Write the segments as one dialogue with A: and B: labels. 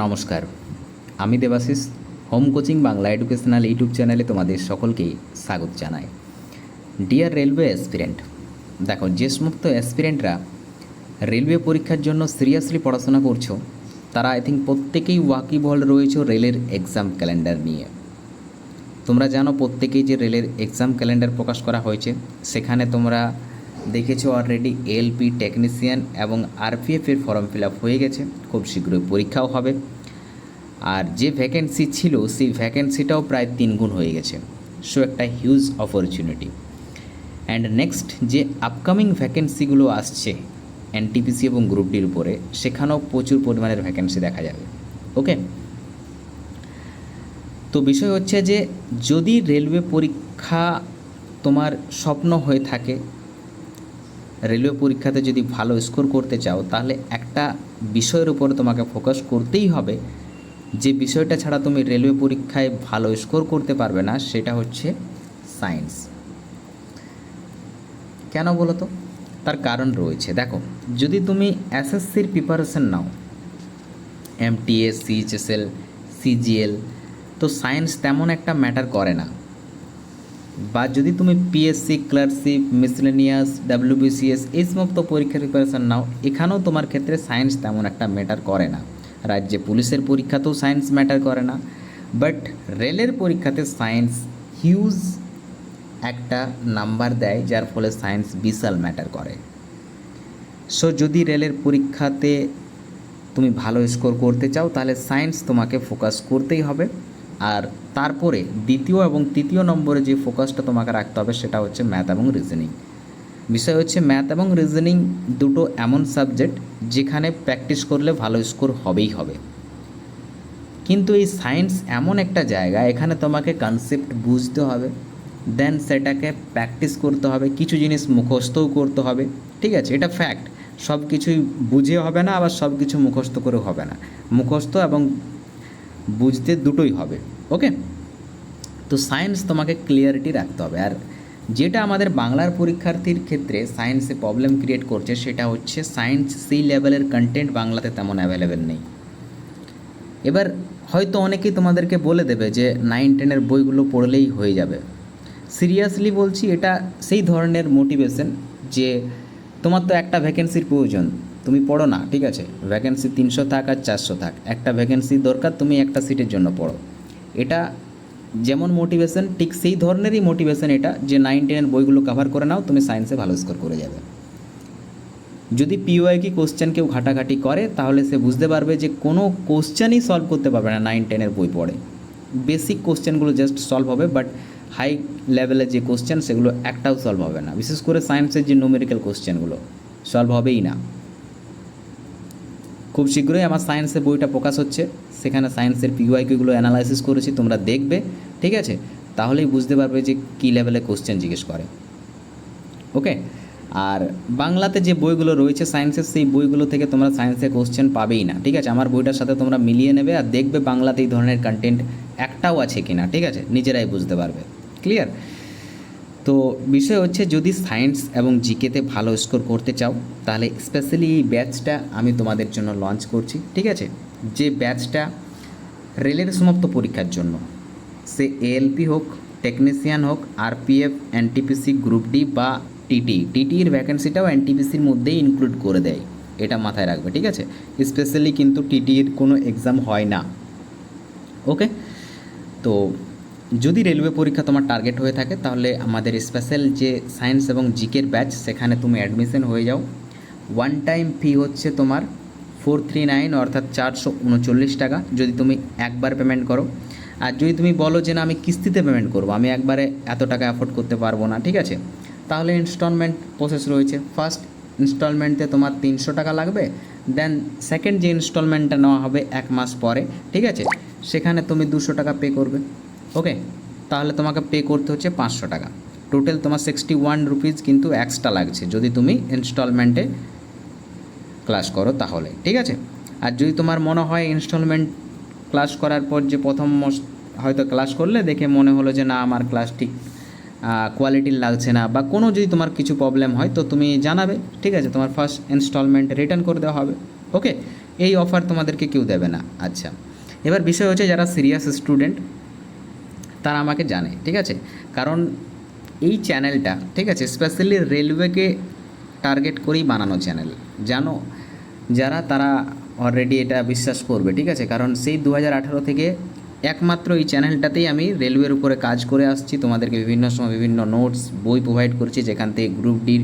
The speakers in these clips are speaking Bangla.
A: নমস্কার। আমি Debasish home coaching Bangla educational YouTube চ্যানেলে তোমাদের সকলকেই স্বাগত জানাই। ডিয়ার রেলওয়ে অ্যাসপিরেন্ট দেখো যে সমস্ত অ্যাসপিরেন্টরা রেলওয়ে পরীক্ষার জন্য সিরিয়াসলি পড়াশোনা করছ, তারা আই থিঙ্ক প্রত্যেকেই ওয়াকিবহল রয়েছে রেলের এক্সাম ক্যালেন্ডার নিয়ে। তোমরা জানো প্রত্যেকেই যে রেলের এক্সাম ক্যালেন্ডার প্রকাশ করা হয়েছে, সেখানে তোমরা দেখেছ অলরেডি এলপি টেকনিশিয়ান এবং আরপিএফের ফর্ম ফিল আপ হয়ে গেছে, খুব শীঘ্রই পরীক্ষাও হবে। আর যে ভ্যাকেন্সি ছিল, সেই ভ্যাকেন্সিটাও প্রায় তিন গুণ হয়ে গেছে। সো একটা হিউজ অপরচুনিটি অ্যান্ড নেক্সট যে আপকামিং ভ্যাকেন্সিগুলো আসছে এনটিপিসি এবং গ্রুপ ডির উপরে, সেখানেও প্রচুর পরিমাণের ভ্যাকেন্সি দেখা যাবে। ওকে তো বিষয় হচ্ছে যে, যদি রেলওয়ে পরীক্ষা তোমার স্বপ্ন হয়ে থাকে রেলওয়ে পরীক্ষাতে যদি ভালো স্কোর করতে চাও, তাহলে একটা বিষয়ের উপরে তোমাকে ফোকাস করতেই হবে। যে বিষয়টা ছাড়া তুমি রেলওয়ে পরীক্ষায় ভালো স্কোর করতে পারবে না, সেটা হচ্ছে সায়েন্স। কেন বলো তো? তার কারণ রয়েছে। দেখো, যদি তুমি এসএসসির প্রিপারেশন নাও এমটিএস সিএইচএসএল সিজিএল তো সায়েন্স তেমন একটা ম্যাটার করে না। বা যদি তুমি পিএসসি ক্লার্কশিপ মিসলেনিয়াস ডাব্লিউবিসিএস এই সমস্ত পরীক্ষার প্রিপারেশান নাও, এখানেও তোমার ক্ষেত্রে সায়েন্স তেমন একটা ম্যাটার করে না। রাজ্যে পুলিশের পরীক্ষাতেও সায়েন্স ম্যাটার করে না। বাট রেলের পরীক্ষাতে সায়েন্স হিউজ একটা নাম্বার দেয়, যার ফলে সায়েন্স বিশাল ম্যাটার করে। সো যদি রেলের পরীক্ষাতে তুমি ভালো স্কোর করতে চাও, তাহলে সায়েন্স তোমাকে ফোকাস করতেই হবে। আর তারপরে দ্বিতীয় এবং তৃতীয় নম্বরে যে ফোকাসটা তোমাকে রাখতে হবে সেটা হচ্ছে ম্যাথ এবং রিজনিং বিষয় হচ্ছে ম্যাথ এবং রিজনিং দুটো এমন সাবজেক্ট যেখানে প্র্যাকটিস করলে ভালো স্কোর হবেই হবে। কিন্তু এই সায়েন্স এমন একটা জায়গা, এখানে তোমাকে কনসেপ্ট বুঝতে হবে দেন সেটাকে প্র্যাকটিস করতে হবে, কিছু জিনিস মুখস্থও করতে হবে, ঠিক আছে? এটা ফ্যাক্ট সব কিছুই বুঝে হবে না, আবার সব কিছু মুখস্থ করে হবে না। মুখস্থ এবং বুঝতে দুটোই হবে ওকে তো সায়েন্স তোমাকে ক্লিয়ারিটি রাখতে হবে, আর যেটা আমাদের বাংলার পরীক্ষার্থীর ক্ষেত্রে সায়েন্সে প্রবলেম ক্রিয়েট করছে, সেটা হচ্ছে সায়েন্স সেই লেভেলের কন্টেন্ট বাংলাতে তেমন অ্যাভেলেবেল নেই। এবার হয়তো অনেকেই তোমাদেরকে বলে দেবে যে নাইন টেনের বইগুলো পড়লেই হয়ে যাবে। সিরিয়াসলি বলছি, এটা সেই ধরনের মোটিভেশন যে তোমার তো একটা ভ্যাকেন্সির প্রয়োজন। তুমি পড়ো না, ঠিক আছে? ভ্যাকেন্সি তিনশো থাক আর চারশো থাক। একটা ভ্যাকেন্সি দরকার, তুমি একটা সিটের জন্য পড়ো। এটা যেমন মোটিভেশন ঠিক সেই ধরনেরই মোটিভেশন এটা যে নাইন টেনের বইগুলো কভার করে নাও, তুমি সায়েন্সে ভালো স্কোর করে যাবে। যদি পিওআই কি কোশ্চেন কেউ ঘাটাঘাটি করে, তাহলে সে বুঝতে পারবে যে কোনো কোশ্চেনই সলভ করতে পারবে না নাইন টেনের বই পড়ে। বেসিক কোশ্চেনগুলো জাস্ট সলভ হবে বাট হাই লেভেলের যে কোশ্চেন সেগুলো একটাও সলভ হবে না। বিশেষ করে সায়েন্সের যে নুমেরিক্যাল কোশ্চেনগুলো সলভ হবেই না। খুব শীঘ্রই আমার সায়েন্সের বইটা প্রকাশ হচ্ছে। সেখানে সায়েন্সের পিওয়াইকিউগুলো অ্যানালাইসিস করেছি, তোমরা দেখবে, ঠিক আছে? তাহলেই বুঝতে পারবে যে কী লেভেলে কোশ্চেন জিজ্ঞেস করে। ওকে আর বাংলাতে যে বইগুলো রয়েছে সায়েন্সের সেই বইগুলো থেকে তোমরা সায়েন্সের কোশ্চেন পাবেই না, ঠিক আছে? আমার বইটার সাথে তোমরা মিলিয়ে নেবে আর দেখবে বাংলাতে এই ধরনের কন্টেন্ট একটাও আছে কি না ঠিক আছে? নিজেরাই বুঝতে পারবে। ক্লিয়ার তো বিষয় হচ্ছে যদি সায়েন্স এবং জিকেতে ভালো স্কোর করতে চাও, তাহলে স্পেশালি এই ব্যাচটা আমি তোমাদের জন্য লঞ্চ করছি, ঠিক আছে? যে ব্যাচটা রেলের সমাপ্ত পরীক্ষার জন্য, সে এএলপি হোক টেকনিশিয়ান হোক আরপিএফ এনটিপিসি গ্রুপ ডি বা টিটি টিটির ভ্যাকেন্সিটাও এনটিপিসির মধ্যেই ইনক্লুড করে দেয়, এটা মাথায় রাখবে, ঠিক আছে? স্পেশালি কিন্তু টিটির কোনো এক্সাম হয় না ওকে তো যদি রেলওয়ে পরীক্ষা তোমার টার্গেট হয়ে থাকে, তাহলে আমাদের স্পেশাল যে সায়েন্স এবং জিকের ব্যাচ সেখানে তুমি অ্যাডমিশন হয়ে যাও। ওয়ান টাইম ফি হচ্ছে তোমার ফোর থ্রি নাইন অর্থাৎ চারশো উনচল্লিশ টাকা, যদি তুমি একবার পেমেন্ট করো। আর যদি তুমি বলো যে, না, আমি কিস্তিতে পেমেন্ট করব, আমি একবারে এত টাকা অ্যাফোর্ড করতে পারব না ঠিক আছে? তাহলে ইনস্টলমেন্ট প্রসেস রয়েছে। ফার্স্ট ইনস্টলমেন্টে তোমার তিনশো টাকা লাগবে দেন সেকেন্ড যে ইনস্টলমেন্টটা নেওয়া হবে এক মাস পরে, ঠিক আছে? সেখানে তুমি দুশো টাকা পে করবে। ওকে তাহলে তোমাকে পে করতে হচ্ছে পাঁচশো টাকা। টোটাল তোমার সিক্সটি ওয়ান রুপিস কিন্তু এক্সট্রা লাগছে। যদি তুমি ইনস্টলমেন্টে ক্লাস করো তাহলে, ঠিক আছে? আর যদি তোমার মনে হয় ইনস্টলমেন্ট ক্লাস করার পর যে প্রথম হয়তো ক্লাস করলে, দেখে মনে হলো যে না, আমার ক্লাস ঠিক কোয়ালিটির লাগছে না, বা কোনো যদি তোমার কিছু প্রবলেম হয়, তো তুমি জানাবে, ঠিক আছে? তোমার ফার্স্ট ইনস্টলমেন্ট রিটার্ন করে দেওয়া হবে। ওকে এই অফার তোমাদেরকে কেউ দেবে না। আচ্ছা এবার বিষয় হচ্ছে যারা সিরিয়াস স্টুডেন্ট তারা আমাকে জানে, ঠিক আছে? কারণ এই চ্যানেলটা, ঠিক আছে স্পেশালি রেলওয়েকে টার্গেট করেই বানানো চ্যানেল জানো? যারা তারা অলরেডি এটা বিশ্বাস করবে, ঠিক আছে? কারণ সেই দু থেকে একমাত্র এই চ্যানেলটাতেই আমি রেলওয়ের উপরে কাজ করে আসছি, তোমাদেরকে বিভিন্ন সময় বিভিন্ন নোটস বই প্রোভাইড করছি, যেখান থেকে গ্রুপ ডির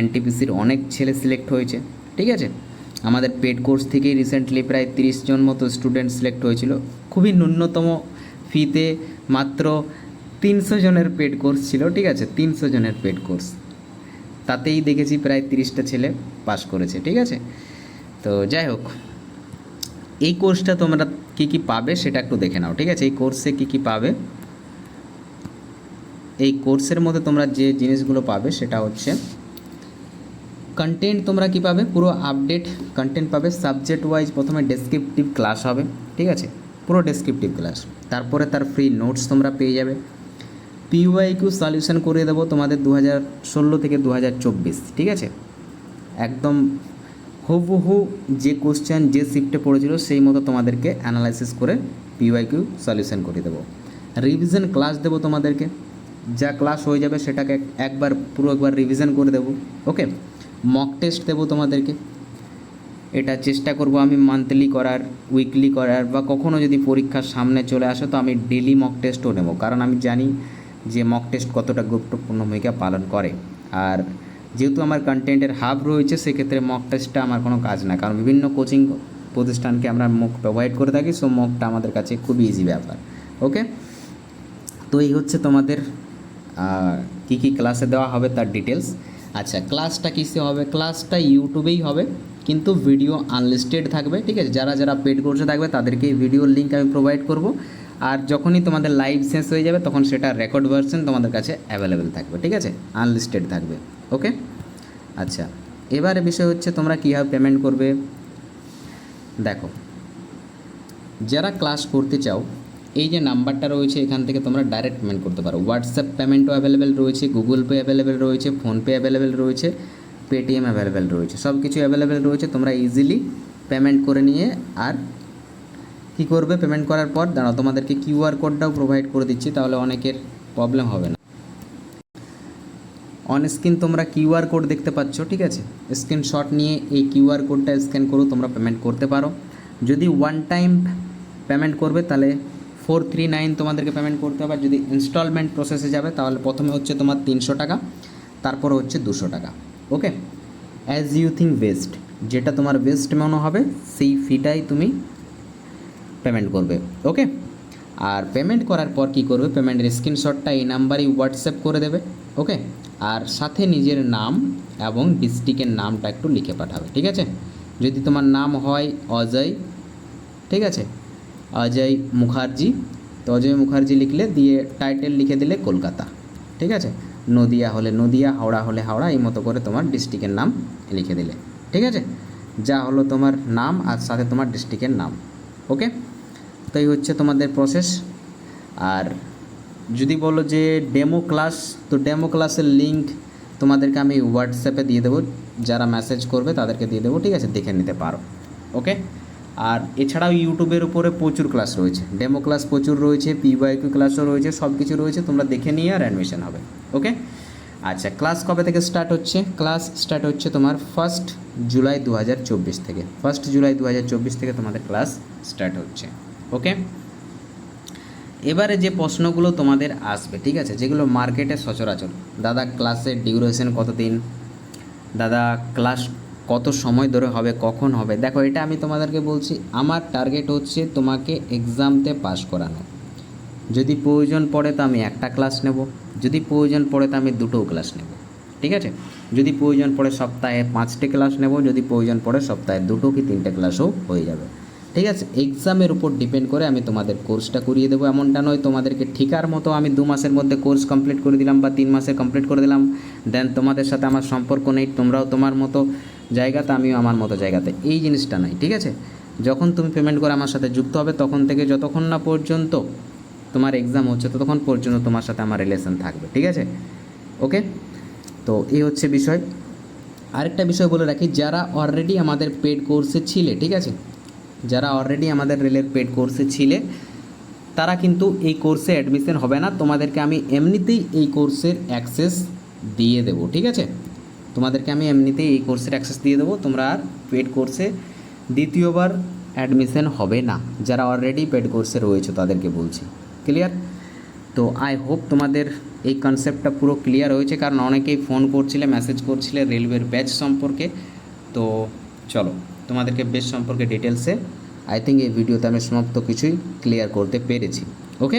A: এনটিপিসির অনেক ছেলে সিলেক্ট হয়েছে, ঠিক আছে? আমাদের পেড কোর্স থেকেই রিসেন্টলি প্রায় তিরিশ জন মতো স্টুডেন্ট সিলেক্ট হয়েছিল। খুবই ন্যূনতম ফিতে মাত্র তিনশো জনের পেড কোর্স ছিল, ঠিক আছে? তিনশো জনের পেড কোর্স। তাতেই দেখেছি প্রায় তিরিশটা ছেলে পাস করেছে, ঠিক আছে? তো যাই হোক, এই কোর্সটা তোমরা কী কী পাবে সেটা একটু দেখে নাও, ঠিক আছে? এই কোর্সে কী কী পাবে? এই কোর্সের মধ্যে তোমরা যে জিনিসগুলো পাবে সেটা হচ্ছে কন্টেন্ট তোমরা কি পাবে? পুরো আপডেট কন্টেন্ট পাবে। সাবজেক্ট ওয়াইজ প্রথমে ডেসক্রিপটিভ ক্লাস হবে, ঠিক আছে? পুরো ডেসক্রিপটিভ ক্লাস তারপরে তার ফ্রি নোটস তোমরা পেয়ে যাবে। পিওয়াই কিউ সলিউশন করে দেবো তোমাদের দু হাজার ষোলো থেকে দু হাজার চব্বিশ, ঠিক আছে? একদম হুবহু যে কোশ্চেন যে শিফটে পড়েছিল, সেই মতো তোমাদেরকে অ্যানালাইসিস করে পিওয়াই কিউ সলিউশন করে দেবো। রিভিশন ক্লাস দেবো তোমাদেরকে। যা ক্লাস হয়ে যাবে সেটাকে একবার, পুরো একবার রিভিশন করে দেবো ওকে মক টেস্ট দেবো তোমাদেরকে। এটা চেষ্টা করব আমি মান্থলি করার উইকলি করার, বা কখনো যদি পরীক্ষার সামনে চলে আসে তো আমি ডেলি মক টেস্টও নেব। কারণ আমি জানি যে মক টেস্ট কতটা গুরুত্বপূর্ণ ভূমিকা পালন করে। আর যেহেতু আমার কন্টেন্টের হাব রয়েছে, সেক্ষেত্রে মক টেস্টটা আমার কোনো কাজ না। কারণ বিভিন্ন কোচিং প্রতিষ্ঠানকে আমরা মক প্রোভাইড করে থাকি সো মকটা আমাদের কাছে খুবই ইজি ব্যাপার। ওকে তো এই হচ্ছে তোমাদের কী কী ক্লাসে দেওয়া হবে তার ডিটেলস আচ্ছা ক্লাসটা কিসে হবে? ক্লাসটা ইউটিউবেই হবে। কিন্তু ভিডিও আনলিস্টেড থাকবে, ঠিক আছে? যারা যারা পেড কোর্সে থাকবে, তাদেরকে ভিডিওর লিঙ্ক আমি প্রোভাইড করব। আর যখনই তোমাদের লাইভ শেষ হয়ে যাবে, তখন সেটা রেকর্ড ভার্সন তোমাদের কাছে অ্যাভেলেবেল থাকবে, ঠিক আছে? আনলিস্টেড থাকবে ওকে আচ্ছা এবারে বিষয় হচ্ছে তোমরা কীভাবে পেমেন্ট করবে? দেখো, যারা ক্লাস করতে চাও, এই যে নাম্বারটা রয়েছে, এখান থেকে তোমরা ডাইরেক্ট পেমেন্ট করতে পারো। হোয়াটসঅ্যাপ পেমেন্টও অ্যাভেলেবেল রয়েছে গুগল পে অ্যাভেলেবেল রয়েছে ফোনপে অ্যাভেলেবেল রয়েছে। পেটিএম অ্যাভেলেবেল রয়েছে। সব কিছু অ্যাভেলেবেল রয়েছে, তোমরা ইজিলি পেমেন্ট করে নিয়ে আর কী করবে? পেমেন্ট করার পর, দাঁড়াও, তোমাদেরকে কিউআর কোডটাও প্রোভাইড করে দিচ্ছি, তাহলে অনেকের প্রবলেম হবে না। অন স্ক্রিন তোমরা কিউআর কোড দেখতে পাচ্ছ, ঠিক আছে? স্ক্রিনশট নিয়ে এই কিউআর কোডটা স্ক্যান করো, তোমরা পেমেন্ট করতে পারো। যদি ওয়ান টাইম পেমেন্ট করবে, তাহলে ফোর থ্রি নাইন তোমাদেরকে পেমেন্ট করতে হবে। আর যদি ইনস্টলমেন্ট প্রসেসে যাবে, তাহলে প্রথমে হচ্ছে তোমার তিনশো টাকা, তারপরে হচ্ছে দুশো টাকা। Okay as you think best যেটা তোমার বেস্ট মনে হবে, সেই ফিটাই তুমি পেমেন্ট করবে। ওকে আর পেমেন্ট করার পর কি করবে? পেমেন্টের স্ক্রিনশটটা এই নাম্বারই হোয়াটসঅ্যাপ করে দেবে। ওকে আর সাথে নিজের নাম এবং ডিস্ট্রিক্টের নামটা একটু লিখে পাঠাবে। ঠিক আছে? যদি তোমার নাম হয় অজয়, ঠিক আছে? অজয় মুখার্জি। তো অজয় মুখার্জি লিখলে দিয়ে টাইটেল লিখে দিলে কলকাতা। ঠিক আছে? নদিয়া হলে নদিয়া, হাওড়া হলে হাওড়া, এই মতো করে তোমার ডিস্ট্রিক্টের নাম লিখে দিলে। ঠিক আছে? যা হলো তোমার নাম আর সাথে তোমার ডিস্ট্রিক্টের নাম। ওকে? তো এই হচ্ছে তোমাদের প্রসেস আর যদি বলো যে ডেমো ক্লাস তো ডেমো ক্লাসের লিঙ্ক তোমাদেরকে আমি হোয়াটসঅ্যাপে দিয়ে দেবো। যারা মেসেজ করবে তাদেরকে দিয়ে দেবো। ঠিক আছে? দেখে নিতে পারো। ওকে? আর এছাড়াও ইউটিউবের উপরে প্রচুর ক্লাস রয়েছে। ডেমো ক্লাস প্রচুর রয়েছে পিওয়াইকিউ ক্লাসও রয়েছে, সব কিছু রয়েছে, তোমরা দেখে নিয়ে আর অ্যাডমিশন হবে ওকে আচ্ছা ক্লাস কবে থেকে স্টার্ট হচ্ছে? ক্লাস স্টার্ট হচ্ছে তোমার ফার্স্ট জুলাই দু হাজার চব্বিশ থেকে। ফার্স্ট জুলাই দু হাজার চব্বিশ থেকে তোমাদের ক্লাস স্টার্ট হচ্ছে ওকে এবারে যে প্রশ্নগুলো তোমাদের আসবে, ঠিক আছে? যেগুলো মার্কেটে সচরাচর। দাদা ক্লাসের ডিউরেশন কতদিন? দাদা ক্লাস কত সময় ধরে হবে, কখন হবে? দেখো, এটা আমি তোমাদেরকে বলছি, আমার টার্গেট হচ্ছে তোমাকে এক্সামতে পাস করানো। যদি প্রয়োজন পড়ে তো আমি একটা ক্লাস নেব, যদি প্রয়োজন পড়ে তো আমি দুটোও ক্লাস নেব, ঠিক আছে? যদি প্রয়োজন পড়ে সপ্তাহে পাঁচটি ক্লাস নেব, যদি প্রয়োজন পড়ে সপ্তাহে দুটো কি তিনটে ক্লাসও হয়ে যাবে, ঠিক আছে? এক্সামের উপর ডিপেন্ড করে আমি তোমাদের কোর্সটা করিয়ে দেবো। এমনটা নয় তোমাদেরকে ঠিকার মতো আমি দু মাসের মধ্যে কোর্স কমপ্লিট করে দিলাম বা তিন মাসে কমপ্লিট করে দিলাম। দেন তোমাদের সাথে আমার সম্পর্ক নেই, তোমরাও তোমার মতো জায়গাতে আমিও আমার মতো জায়গাতে। এই জিনিসটা নয় ঠিক আছে? যখন তুমি পেমেন্ট করে আমার সাথে যুক্ত হবে, তখন থেকে যতক্ষণ না পর্যন্ত তোমার এক্সাম হচ্ছে, ততক্ষণ পর্যন্ত তোমার সাথে আমার রিলেশন থাকবে, ঠিক আছে? ওকে তো এই হচ্ছে বিষয়। আরেকটা বিষয় বলে রাখি, যারা অলরেডি আমাদের পেড কোর্সে ছিলে, ঠিক আছে? যারা অলরেডি আমাদের রেলের পেড কোর্সে ছিলে, তারা কিন্তু এই কোর্সে অ্যাডমিশন হবে না। তোমাদেরকে আমি এমনিতেই এই কোর্সের অ্যাক্সেস দিয়ে দেবো, ঠিক আছে? তোমাদেরকে আমি এমনিতেই এই কোর্সের অ্যাক্সেস দিয়ে দেবো। তোমরা আর পেড কোর্সে দ্বিতীয়বার অ্যাডমিশন হবে না। যারা অলরেডি পেড কোর্সে রয়েছে, তাদেরকে বলছি। ক্লিয়ার তো আই হোপ তোমাদের এই কনসেপ্টটা পুরো ক্লিয়ার হয়েছে, কারণ অনেকেই ফোন করছিলে মেসেজ করছিলে রেলওয়ের ব্যাচ সম্পর্কে। তো চলো, তোমাদেরকে বেচ সম্পর্কে ডিটেলসে আই থিঙ্ক এই ভিডিওতে আমি সমস্ত কিছুই ক্লিয়ার করতে পেরেছি। ওকে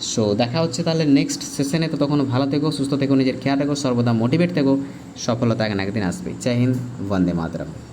A: সো দেখা হচ্ছে তাহলে নেক্সট সেশনে তো তখন ভালো থেকো, সুস্থ থেকো, নিজের খেয়াল রাখো সর্বদা মোটিভেট থেকো, সফলতা একদিন আসবে। জয় হিন্দ, বন্দে মাতরম।